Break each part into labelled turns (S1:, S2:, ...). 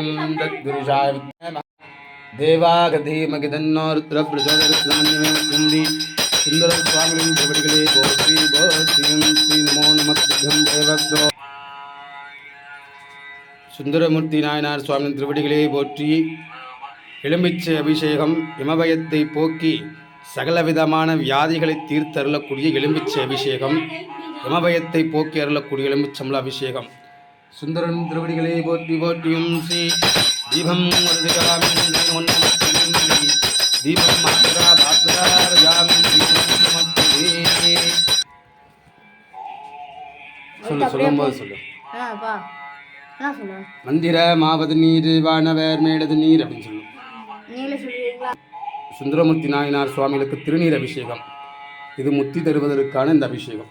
S1: ஓம் தத் குருஷாய வித்மஹே தேவாகதீமகி தன்னோ ருத்ர பிரச்சோதரஸ்லமன்யமே சுந்தர சுவாமிகளின் திருவடிகளே போற்றி போற்றியும் ஸ்ரீ நமோ நமத்தும் தேவக்தோ சுந்தரமூர்த்தி நாயனார் சுவாமியின் திருவடிகளே போற்றி எலும்பிச்சை அபிஷேகம் இமபயத்தை போக்கி சகலவிதமான வியாதிகளை தீர்த்தருளக்கூடிய எலும்பிச்சை அபிஷேகம் இமபயத்தை போக்கி அருளக்கூடிய எலும்பிச்சம்பள அபிஷேகம். சுந்தரன் திருவடிகளே போற்றி போற்றியும் ஸ்ரீ தீபம் தீபம் மாத்ரா பாத்ராரயாமின் சொல்லு சொல்லும்போது சொல்லு.
S2: ஆ பா என்ன சொல்லு.
S1: மந்திர மாவது நீர் வானவர் மேலது நீர் அப்படின்னு சொல்லும்
S2: சொல்லுவீங்களா?
S1: சுந்தரமூர்த்தி நாயனார் சுவாமிகளுக்கு திருநீர் அபிஷேகம். இது முத்தி தருவதற்கான இந்த அபிஷேகம்.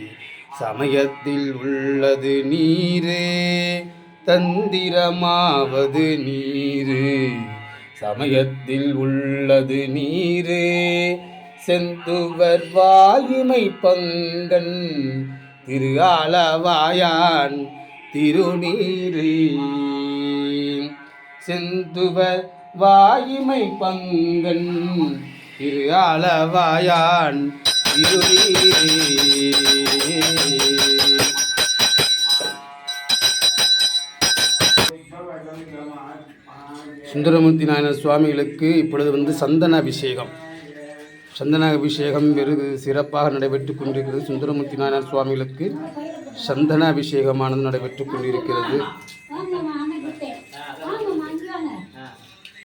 S1: சமயத்தில் உள்ளது நீரே தந்திரமாவது நீரே. சமயத்தில் உள்ளது நீரே செந்துவர் வாயுமை பங்கன் திரு ஆலவாயான் திருநீரே. செந்துவர் வாயுமை பங்கன் திரு ஆலவாயான் சுந்தரமூர்த்தி நாயனர் சுவாமிகளுக்கு இப்பொழுது வந்து சந்தன அபிஷேகம். சந்தன அபிஷேகம் வெறுது சிறப்பாக நடைபெற்று கொண்டிருக்கிறது. சுந்தரமூர்த்தி நாயனர் சுவாமிகளுக்கு சந்தன அபிஷேகமானது நடைபெற்று கொண்டிருக்கிறது.